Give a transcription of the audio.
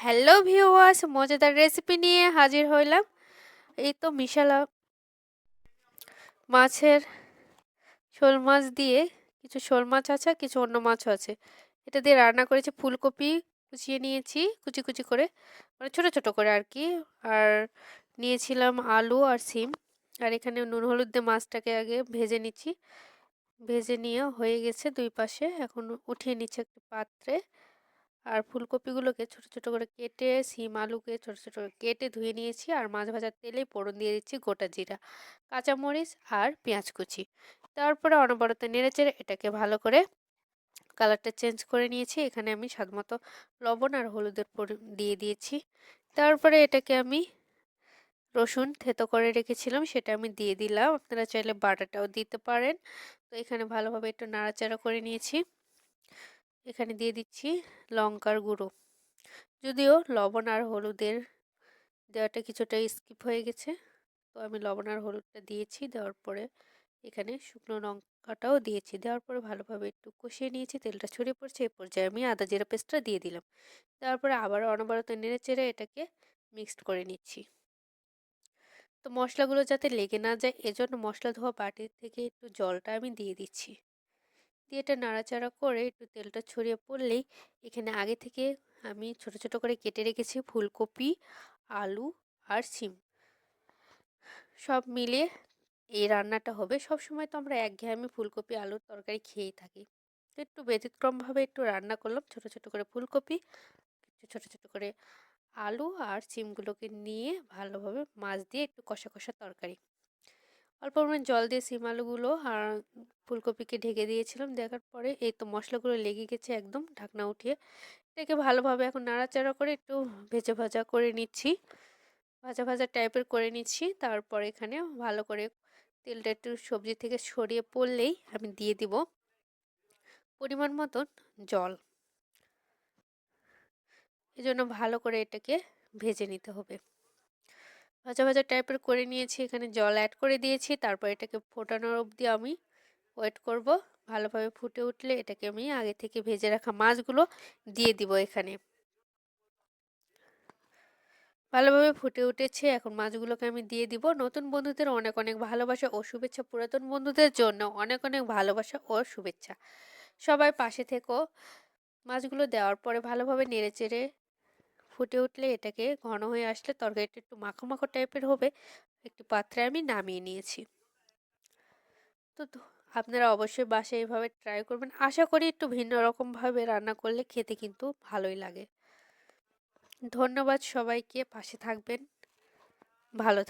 Hello viewers, মজাদার recipe নিয়ে হাজির হইলাম। এই তো মিশালা মাছের শোল মাছ দিয়ে কিছু শোল মাছ আছে কিছু অন্য মাছও আছে। এটা দিয়ে রান্না করেছি, ফুলকপি কুচিয়ে নিয়েছি, কুচি কুচি করে। মানে ছোট ছোট করে আর কি। আর নিয়েছিলাম আলু আর সিম। আর এখানে নুন হলুদ দিয়ে মাছটাকে আগে ভেজে নিচ্ছি। ভেজে নিয়ে হয়ে গেছে দুই পাশে। এখন উঠিয়ে নিচ্ছে একটা পাত্রে। আর ফুলকপিগুলোকে ছোট ছোট করে কেটে সিম আলুকে ছোট ছোট করে কেটে ধুয়ে নিয়েছি আর মাছ ভাজার তেলেই ফোড়ন দিয়ে দিচ্ছি গোটা জিরা, কাঁচামরিচ আর পেঁয়াজ কুচি। তারপরে অনবরত নেড়েচেড়ে এটাকে ভালো করে কালারটা চেঞ্জ করে নিয়েছি। এখানে আমি স্বাদমতো লবণ আর হলুদের দিয়ে দিয়েছি। তারপরে এটাকে আমি রসুন থেতো করে রেখেছিলাম, সেটা আমি দিয়ে দিলাম। আপনারা চাইলে বাটাটাও দিতে পারেন। তো এখানে ভালোভাবে একটু নাড়াচাড়া করে নিয়েছি। এখানে দিয়ে দিচ্ছি লঙ্কার গুঁড়ো। যদিও লবণ আর হলুদের দেওয়াটা কিছুটা স্কিপ হয়ে গেছে, তো আমি লবণ আর হলুদটা দিয়েছি, দেওয়ার পরে এখানে শুকনো লঙ্কাটাও দিয়েছি। দেওয়ার পরে ভালোভাবে একটু কষিয়ে নিয়েছি, তেলটা ছড়িয়ে পড়ছে এই পর্যায়ে আমি আদা জিরা পেস্টটা দিয়ে দিলাম। দেওয়ার পরে আবার অনবরত নেড়ে চেড়ে এটাকে মিক্সড করে নিচ্ছি। তো মশলাগুলো যাতে লেগে না যায়, এজন্য মশলা ধোয়া বাটির থেকে একটু জলটা আমি দিয়ে দিচ্ছি। দিয়ে এটা নাড়াচাড়া করে একটু তেলটা ছড়িয়ে পড়লেই এখানে আগে থেকে আমি ছোট ছোট করে কেটে রেখেছি ফুলকপি, আলু আর সিম। সব মিলিয়ে এই রান্নাটা হবে। সব সময় তো আমরা একঘেয়েমি ফুলকপি, আলুর তরকারি খেয়েই থাকি। তো একটু ব্যতিক্রমভাবে একটু রান্না করলাম ছোট ছোট করে ফুলকপি ছোট ছোট করে আলু আর সিমগুলোকে নিয়ে ভালোভাবে মাছ দিয়ে একটু কষা কষা তরকারি। অল্প পরিমাণ জল দিয়ে সিম আলুগুলো আর ফুলকপিকে ঢেকে দিয়েছিলাম। দেখার পরে এই তো মশলাগুলো লেগে গেছে একদম ঢাকনা উঠিয়ে। এটাকে ভালোভাবে এখন নাড়াচাড়া করে একটু ভেজে ভাজা করে নিচ্ছি। ভাজা ভাজা টাইপের করে নিচ্ছি। তারপর এখানে ভালো করে তেলটা একটু সবজি থেকে সরিয়ে পড়লেই আমি দিয়ে দিব পরিমাণ মতন জল। এজন্য ভালো করে এটাকে ভেজে নিতে হবে। ভাজা ভাজা টাইপের করে নিয়েছি, এখানে জল অ্যাড করে দিয়েছি, তারপর এটাকে ফোটানোর অবধি আমি ওয়েট করব। ভালোভাবে ফুটে উঠলে এটাকে আমি আগে থেকে ভেজে রাখা মাছগুলো দিয়ে দিব এখানে। ভালোভাবে ফুটে উঠেছে, এখন মাছগুলোকে আমি দিয়ে দিব। নতুন বন্ধুদের অনেক অনেক ভালোবাসা ও শুভেচ্ছা, পুরাতন বন্ধুদের জন্য অনেক অনেক ভালোবাসা ও শুভেচ্ছা। সবাই পাশে থেকো। মাছগুলো দেওয়ার পরে ভালোভাবে নেড়ে চেড়ে ফুটে উঠলে এটাকে ঘন হয়ে আসলে তরকারিটা একটু মাখো মাখো টাইপের হবে। একটি পাত্রে আমি নামিয়ে নিয়েছি। তো আপনারা অবশ্যই বাসায় এইভাবে ট্রাই করবেন। আশা করি একটু ভিন্ন রকমভাবে রান্না করলে খেতে কিন্তু ভালোই লাগে। ধন্যবাদ সবাইকে, পাশে থাকবেন। ভালো